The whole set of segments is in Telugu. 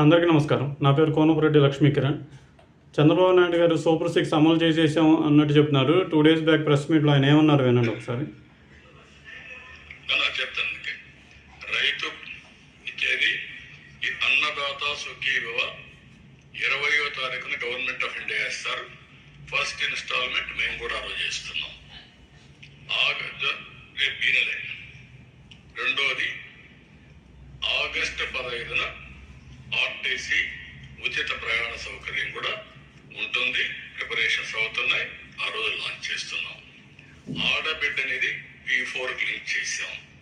అందరికీ నమస్కారం. నా పేరు కోనపురెడ్డి లక్ష్మీ కిరణ్ చంద్రబాబు నాయుడు గారు సూపర్ సిక్స్ అమలు చేసేసాం అన్నట్టు చెప్తున్నారు. టూ డేస్ బ్యాక్ ప్రెస్ మీట్లో ఆయన ఏమన్నారు వినండి ఒకసారి. అలా రైతు ఇచ్చేది అన్నదాత సుఖీభవ ఇరవయో తారీఖున గవర్నమెంట్ ఆఫ్ ఇండియా ఇస్తారు ఫస్ట్ ఇన్స్టాల్మెంట్ మేము కూడా ఆ రోజు ఇస్తున్నాం ఆగస్టు రేపు ఈ రెండోది ఆగస్టు పదహైదున ఆర్టీసీ ఉచిత ప్రయాణ సౌకర్యం కూడా ఉంటుంది. ప్రిపరేషన్స్ అవుతున్నాయి. ఆ రోజు లాంచ్ చేస్తున్నాం. ఆడబిడ్డ అనేది పీ ఫోర్ లింక్ చేసాం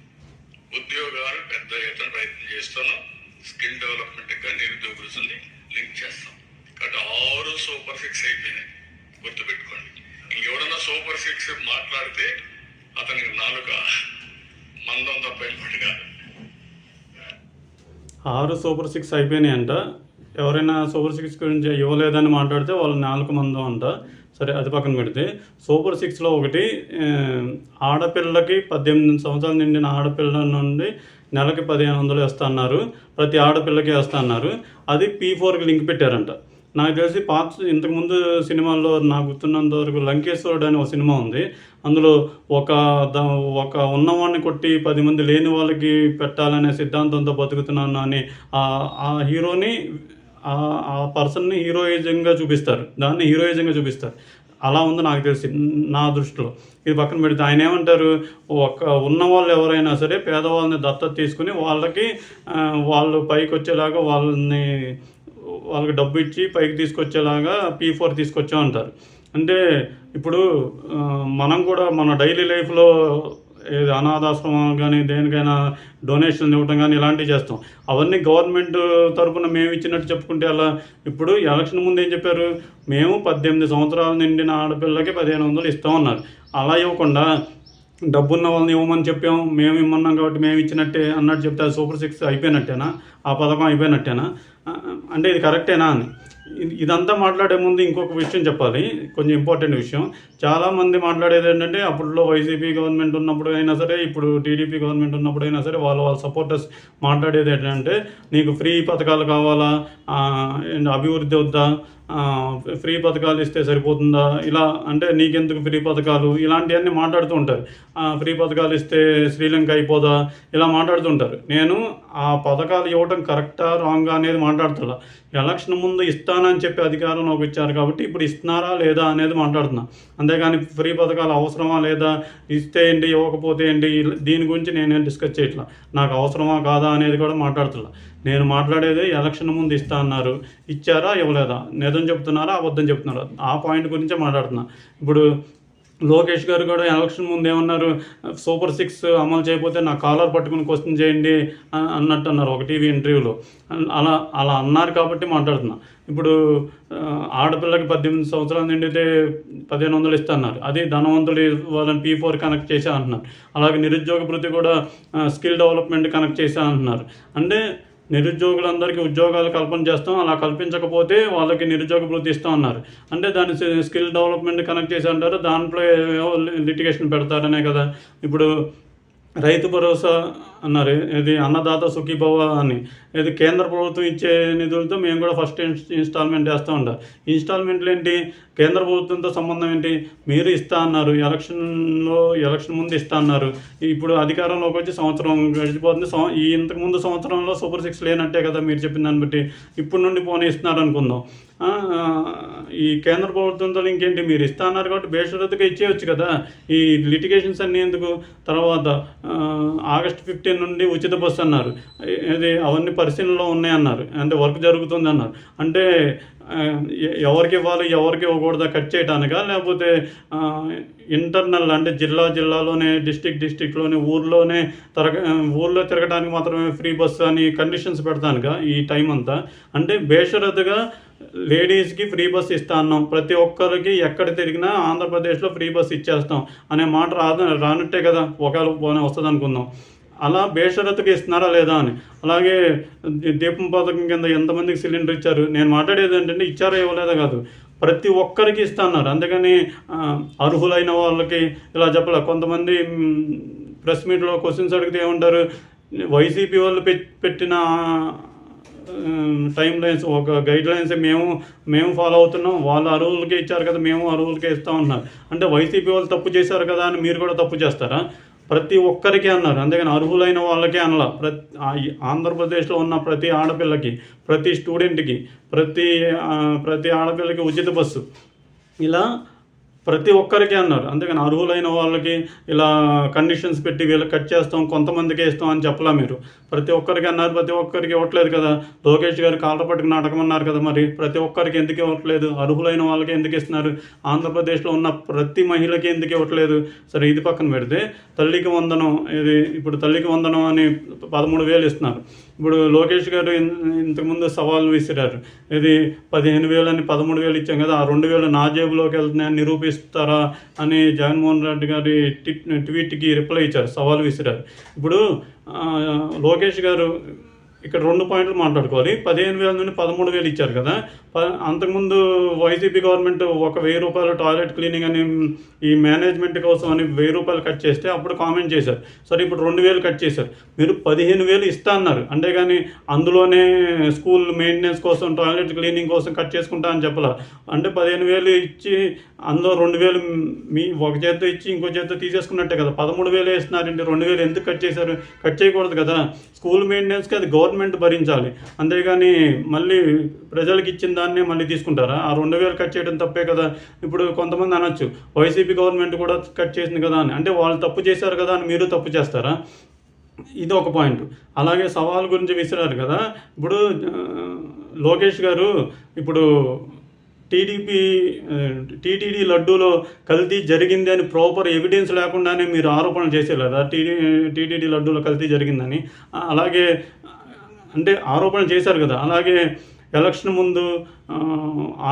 ఉద్యోగాలు పెద్ద ఎత్తున ప్రయత్నం చేస్తున్నాం. స్కిల్ డెవలప్మెంట్గా నిరుద్యోగ లింక్ చేస్తాం. కాబట్టి ఆరు సూపర్ సిక్స్ అయిపోయినాయి. గుర్తుపెట్టుకోండి. ఇంకెవడన్నా సూపర్ సిక్స్ మాట్లాడితే అతనికి నాలుక మందం తప్ప కాదు. ఆరు సూపర్ సిక్స్ అయిపోయినాయి అంట ఎవరైనా సూపర్ సిక్స్ గురించి ఇవ్వలేదని మాట్లాడితే వాళ్ళ నాలుగు మందో అంట. సరే అది పక్కన పెడితే. సూపర్ సిక్స్లో ఒకటి ఆడపిల్లకి పద్దెనిమిది సంవత్సరాలు నిండిన ఆడపిల్ల నుండి నెలకి పదిహేను వందలు వేస్తా అన్నారు. ప్రతి ఆడపిల్లకి వేస్తా అన్నారు. అది పీ ఫోర్కి లింక్ పెట్టారంట. నాకు తెలిసి పాత ఇంతకుముందు సినిమాల్లో నాకు గుర్తున్నంత వరకు లంకేశ్వరుడు అనే ఒక సినిమా ఉంది. అందులో ఒక ద- ఒక ఉన్నవాడిని కొట్టి పది మంది లేని వాళ్ళకి పెట్టాలనే సిద్ధాంతంతో బతుకుతున్నాను అని ఆ- హీరోని ఆ- పర్సన్ని హీరోయిజంగా చూపిస్తారు. దాన్ని హీరోయిజంగా చూపిస్తారు. అలా ఉంది నాకు తెలిసి నా దృష్టిలో. ఇది పక్కన పెడితే ఆయన ఏమంటారు? ఒక ఉన్న వాళ్ళు ఎవరైనా సరే పేదవాళ్ళని దత్తత తీసుకుని వాళ్ళకి వాళ్ళు పైకి వచ్చేలాగా వాళ్ళని వాళ్ళకి డబ్బు ఇచ్చి పైకి తీసుకొచ్చేలాగా పీ ఫోర్ తీసుకొచ్చాం అంటారు. అంటే ఇప్పుడు మనం కూడా మన డైలీ లైఫ్లో ఏది అనాథాశ్రమం కానీ దేనికైనా డొనేషన్ ఇవ్వటం కానీ ఇలాంటివి చేస్తాం. అవన్నీ గవర్నమెంట్ తరఫున మేము ఇచ్చినట్టు చెప్పుకుంటే అలా ఇప్పుడు ఎలక్షన్ ముందు ఏం చెప్పారు? మేము పద్దెనిమిది సంవత్సరాలు నిండిన ఆడపిల్లకి పదిహేను వందలు ఇస్తామన్నారు అలా ఇవ్వకుండా డబ్బున్న వాళ్ళని ఇవ్వమని చెప్పాం. మేము ఇమ్మన్నాం కాబట్టి మేము ఇచ్చినట్టే అన్నట్టు చెప్తే అది సూపర్ సిక్స్ అయిపోయినట్టేనా? ఆ పథకం అయిపోయినట్టేనా? అంటే ఇది కరెక్టేనా అని. ఇదంతా మాట్లాడే ముందు ఇంకొక విషయం చెప్పాలి. కొంచెం ఇంపార్టెంట్ విషయం. చాలామంది మాట్లాడేది ఏంటంటే అప్పుడులో వైసీపీ గవర్నమెంట్ ఉన్నప్పుడు అయినా సరే ఇప్పుడు టీడీపీ గవర్నమెంట్ ఉన్నప్పుడు అయినా సరే వాళ్ళ వాళ్ళ సపోర్టర్స్ మాట్లాడేది ఏంటంటే నీకు ఫ్రీ పథకాలు కావాలా? అభివృద్ధి వద్దా? ఫ్రీ పథకాలు ఇస్తే సరిపోతుందా? ఇలా అంటే నీకెందుకు ఫ్రీ పథకాలు? ఇలాంటివన్నీ మాట్లాడుతూ ఉంటారు. ఫ్రీ పథకాలు ఇస్తే శ్రీలంక అయిపోదా? ఇలా మాట్లాడుతుంటారు నేను ఆ పథకాలు ఇవ్వడం కరెక్టా రాంగా అనేది మాట్లాడుతున్నా. ఎలక్షన్ ముందు ఇస్తానని చెప్పి అధికారం నాకు ఇచ్చారు కాబట్టి ఇప్పుడు ఇస్తున్నారా లేదా అనేది మాట్లాడుతున్నా. అంతేగాని ఫ్రీ పథకాలు అవసరమా లేదా? ఇస్తే ఏంటి ఇవ్వకపోతే ఏంటి? దీని గురించి నేనేం డిస్కస్ చేయట్లా. నాకు అవసరమా కాదా అనేది కూడా మాట్లాడుతున్నా. నేను మాట్లాడేది ఎలక్షన్ ముందు ఇస్తా అన్నారు. ఇచ్చారా? ఇవ్వలేదా? నిజం చెప్తున్నారా? అబద్ధం చెప్తున్నారా? ఆ పాయింట్ గురించే మాట్లాడుతున్నా. ఇప్పుడు లోకేష్ గారు కూడా ఎలక్షన్ ముందు ఏమన్నారు? సూపర్ సిక్స్ అమలు చేయకపోతే నా కాలర్ పట్టుకుని క్వశ్చన్ చేయండి అన్నట్టు అన్నారు ఒక టీవీ ఇంటర్వ్యూలో. అలా అలా అన్నారు కాబట్టి మాట్లాడుతున్నా. ఇప్పుడు ఆడపిల్లకి పద్దెనిమిది సంవత్సరాలు నిండితే పదిహేను వందలు ఇస్తున్నారు అది ధనవంతులు వాళ్ళని పీ ఫోర్ కనెక్ట్ చేశా అంటున్నారు. అలాగే నిరుద్యోగ భృతి కూడా స్కిల్ డెవలప్మెంట్ కనెక్ట్ చేశా అంటున్నారు. అంటే నిరుద్యోగులందరికీ ఉద్యోగాలు కల్పన చేస్తాం అలా కల్పించకపోతే వాళ్ళకి నిరుద్యోగ భృతి ఇస్తాం అన్నారు. అంటే దాని స్కిల్ డెవలప్మెంట్ కనెక్ట్ చేసి అంటారు దాంట్లో లిటిగేషన్ పెడతారనే కదా. ఇప్పుడు రైతు భరోసా అన్నారు. ఇది అన్నదాత సుఖీభవ అని. ఇది కేంద్ర ప్రభుత్వం ఇచ్చే నిధులతో మేము కూడా ఫస్ట్ ఇన్స్టాల్మెంట్ వేస్తూ ఉంటాం ఇన్స్టాల్మెంట్లు ఏంటి? కేంద్ర ప్రభుత్వంతో సంబంధం ఏంటి? మీరు ఇస్తా అన్నారు. ఎలక్షన్లో ఎలక్షన్ ముందు ఇస్తా అన్నారు. ఇప్పుడు అధికారంలోకి వచ్చి సంవత్సరం గడిచిపోతుంది. సం- ఈ ఇంతకు ముందు సంవత్సరంలో సూపర్ సిక్స్ లేనట్టే కదా మీరు చెప్పిన దాన్ని బట్టి. ఇప్పుడు నుండి పోనీ ఇస్తున్నారు అనుకుందాం. ఈ కేంద్ర ప్రభుత్వంతో ఇంకేంటి? మీరు ఇస్తా అన్నారు కాబట్టి బేషరతుగా ఇచ్చేయచ్చు కదా. ఈ లిటిగేషన్స్ అన్నీ ఎందుకు? తర్వాత ఆగస్ట్ ఫిఫ్టీన్ నుండి ఉచిత బస్సు అన్నారు. ఇది అవన్నీ పరిశీలనలో ఉన్నాయన్నారు. అంటే వర్క్ జరుగుతుంది అన్నారు. అంటే ఎవరికి ఇవ్వాలి ఎవరికి ఇవ్వకూడదా కట్ చేయడానికా లేకపోతే ఇంటర్నల్ అంటే జిల్లా జిల్లాలోనే డిస్టిక్ డిస్టిక్లోనే ఊర్లోనే తరగ ఊర్లో తిరగడానికి మాత్రమే ఫ్రీ బస్సు అని కండిషన్స్ పెడతానుగా ఈ టైం అంతా? అంటే బేషరతుగా లేడీస్కి ఫ్రీ బస్ ఇస్తా అన్నాం. ప్రతి ఒక్కరికి ఎక్కడ తిరిగినా ఆంధ్రప్రదేశ్లో ఫ్రీ బస్ ఇచ్చేస్తాం అనే మాట రాద రానట్టే కదా. ఒకవేళ పోనీ వస్తుంది అనుకుందాం అలా బేషరతుగా ఇస్తున్నారా లేదా అని. అలాగే దీపం పథకం కింద ఎంతమందికి సిలిండర్ ఇచ్చారు? నేను మాట్లాడేది ఏంటంటే ఇచ్చారా ఇవ్వలేదా కాదు. ప్రతి ఒక్కరికి ఇస్తున్నారు. అందుకని అర్హులైన వాళ్ళకి ఇలా చెప్పలే. కొంతమంది ప్రెస్ మీట్లో క్వశ్చన్స్ అడిగితే ఏమంటారు? వైసీపీ వాళ్ళు పె పెట్టిన టైం లైన్స్ ఒక గైడ్ లైన్స్ మేము మేము ఫాలో అవుతున్నాం. వాళ్ళు అరువులకే ఇచ్చారు కదా మేము అరువులకే ఇస్తాం ఉన్నారు అంటే వైసీపీ వాళ్ళు తప్పు చేశారు కదా అని మీరు కూడా తప్పు చేస్తారా? ప్రతి ఒక్కరికి అన్నారు. అందుకని అర్హులైన వాళ్ళకే అనలా. ప్రతి ఆంధ్రప్రదేశ్లో ఉన్న ప్రతి ఆడపిల్లకి ప్రతి స్టూడెంట్కి ప్రతి ప్రతి ఆడపిల్లకి ఉచిత బస్సు. ఇలా ప్రతి ఒక్కరికి అన్నారు. అందుకని అర్హులైన వాళ్ళకి ఇలా కండిషన్స్ పెట్టి వీళ్ళకి కట్ చేస్తాం కొంతమందికే ఇస్తాం అని చెప్పలా మీరు. ప్రతి ఒక్కరికి అన్నారు ప్రతి ఒక్కరికి ఇవ్వట్లేదు కదా. లోకేష్ గారు కాళ్ళ పట్టుకు నాటకం అన్నారు కదా మరి. ప్రతి ఒక్కరికి ఎందుకు ఇవ్వట్లేదు? అర్హులైన వాళ్ళకి ఎందుకు ఇస్తున్నారు? ఆంధ్రప్రదేశ్లో ఉన్న ప్రతి మహిళకి ఎందుకు ఇవ్వట్లేదు? సరే ఇది పక్కన పెడితే తల్లికి వందనం ఇది ఇప్పుడు తల్లికి వందనం అని పదమూడు వేలు ఇస్తున్నారు. ఇప్పుడు లోకేష్ గారు ఇంతకుముందు సవాల్ విసిరారు. ఇది పదిహేను వేలు అని పదమూడు వేలు ఇచ్చాం కదా ఆ రెండు వేలు నా జేబులోకి వెళ్తున్నాయని నిరూపిస్తారా అని జగన్మోహన్ రెడ్డి గారి టి- ట్వీట్కి రిప్లై ఇచ్చారు సవాల్ విసిరారు. ఇప్పుడు లోకేష్ గారు ఇక్కడ రెండు పాయింట్లు మాట్లాడుకోవాలి. పదిహేను వేల నుండి పదమూడు వేలు ఇచ్చారు కదా. ప అంతకుముందు వైసీపీ గవర్నమెంట్ ఒక వెయ్యి రూపాయలు టాయిలెట్ క్లీనింగ్ అని ఈ మేనేజ్మెంట్ కోసం అని వెయ్యి రూపాయలు కట్ చేస్తే అప్పుడు కామెంట్ చేశారు. సరే ఇప్పుడు రెండు వేలు కట్ చేశారు. మీరు పదిహేను వేలు ఇస్తా అన్నారు. అంటే కానీ అందులోనే స్కూల్ మెయింటెనెన్స్ కోసం టాయిలెట్ క్లీనింగ్ కోసం కట్ చేసుకుంటా అని చెప్పలా. అంటే పదిహేను వేలు ఇచ్చి అందులో రెండు వేలు మీ ఒక చేత్తో ఇచ్చి ఇంకో చేత్తో తీసేసుకున్నట్టే కదా. పదమూడు వేలు వేస్తున్నారంటే రెండు వేలు ఎందుకు కట్ చేశారు? కట్ చేయకూడదు కదా. స్కూల్ మెయింటెనెన్స్కి అది గవర్నమెంట్ గవర్నమెంట్ భరించాలి. అంతేగాని మళ్ళీ ప్రజలకు ఇచ్చిన దాన్నే మళ్ళీ తీసుకుంటారా? ఆ రెండు వేలు కట్ చేయడం తప్పే కదా. ఇప్పుడు కొంతమంది అనొచ్చు వైసీపీ గవర్నమెంట్ కూడా కట్ చేసింది కదా అని. అంటే వాళ్ళు తప్పు చేశారు కదా అని మీరు తప్పు చేస్తారా? ఇది ఒక పాయింట్. అలాగే సవాల్ గురించి విసిరారు కదా. ఇప్పుడు లోకేష్ గారు ఇప్పుడు టీడీపీ టీటీడీ లడ్డూలో కల్తీ జరిగింది అని ప్రాపర్ ఎవిడెన్స్ లేకుండానే మీరు ఆరోపణలు చేశారు కదా టీడీ టీటీడీ లడ్డూలో కల్తీ జరిగిందని. అలాగే అంటే ఆరోపణ చేశారు కదా. అలాగే ఎలక్షన్ ముందు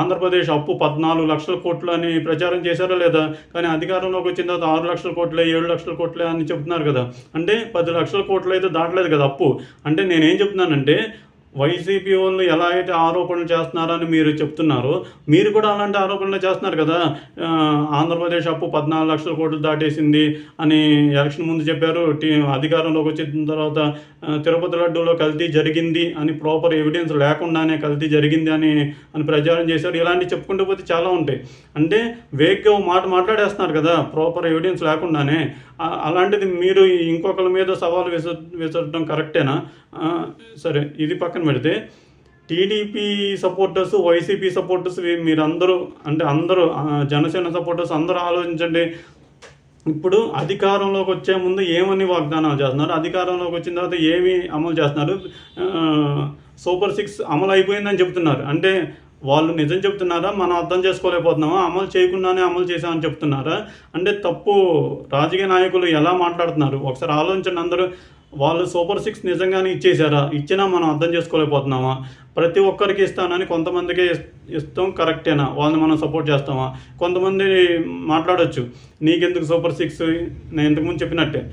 ఆంధ్రప్రదేశ్ అప్పు పద్నాలుగు లక్షల కోట్లు అని ప్రచారం చేశారా లేదా? కానీ అధికారంలోకి వచ్చిన తర్వాత ఆరు లక్షల కోట్లే ఏడు లక్షల కోట్లే అని చెప్తున్నారు కదా. అంటే పది లక్షల కోట్లు అయితే దాటలేదు కదా అప్పు. అంటే నేనేం చెప్తున్నానంటే వైసీపీ వాళ్ళు ఎలా అయితే ఆరోపణలు చేస్తున్నారని మీరు చెప్తున్నారు మీరు కూడా అలాంటి ఆరోపణలు చేస్తున్నారు కదా? ఆంధ్రప్రదేశ్ అప్పు పద్నాలుగు లక్షల కోట్లు దాటేసింది అని ఎలక్షన్ ముందు చెప్పారు. టీ అధికారంలోకి వచ్చిన తర్వాత తిరుపతి లడ్డూలో కల్తీ జరిగింది అని ప్రాపర్ ఎవిడెన్స్ లేకుండానే కల్తీ జరిగింది అని అని ప్రచారం చేశారు. ఇలాంటివి చెప్పుకుంటూ పోతే చాలా ఉంటాయి. అంటే వేగ్గా మాట మాట్లాడేస్తున్నారు కదా ప్రాపర్ ఎవిడెన్స్ లేకుండానే. అలాంటిది మీరు ఇంకొకరి మీద సవాలు విస విసరడం కరెక్టేనా సరే ఇది పక్కన పెడితే టీడీపీ సపోర్టర్స్ వైసీపీ సపోర్టర్స్ మీరందరూ అంటే అందరూ జనసేన సపోర్టర్స్ అందరూ ఆలోచించండి. ఇప్పుడు అధికారంలోకి వచ్చే ముందు ఏమని వాగ్దానాలు చేస్తున్నారు? అధికారంలోకి వచ్చిన తర్వాత ఏమి అమలు చేస్తున్నారు? సూపర్ సిక్స్ అమలు అయిపోయిందని చెప్తున్నారు. అంటే వాళ్ళు నిజం చెప్తున్నారా? మనం అర్థం చేసుకోలేకపోతున్నామా? అమలు చేయకుండానే అమలు చేశామని చెప్తున్నారా? అంటే తప్పు రాజకీయ నాయకులు ఎలా మాట్లాడుతున్నారు? ఒకసారి ఆలోచించండి అందరూ. వాళ్ళు సూపర్ సిక్స్ నిజంగానే ఇచ్చేసారా ఇచ్చినా మనం అర్థం చేసుకోలేకపోతున్నామా? ప్రతి ఒక్కరికి ఇస్తానని కొంతమందికే ఇస్- ఇస్తాం కరెక్టేనా? వాళ్ళని మనం సపోర్ట్ చేస్తామా? కొంతమంది మాట్లాడవచ్చు నీకెందుకు సూపర్ సిక్స్? నేను ఇంతకుముందు చెప్పినట్టే.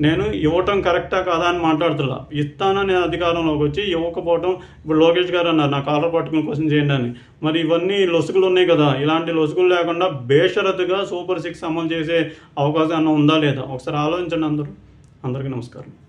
నేను ఇవ్వటం కరెక్టా కాదా అని మాట్లాడుతున్నా. ఇస్తానని అధికారంలోకి వచ్చి ఇవ్వకపోవటం ఇప్పుడు లోకేష్ గారు అన్నారు నా కాలర్ పట్టుకుని క్వశ్చన్ చేయండి అని. మరి ఇవన్నీ లొసుగులు ఉన్నాయి కదా? ఇలాంటి లొసుగులు లేకుండా బేషరతుగా సూపర్ సిక్స్ అమలు చేసే అవకాశం అన్న ఉందా లేదా? ఒకసారి ఆలోచించండి అందరూ. అందరికీ నమస్కారం.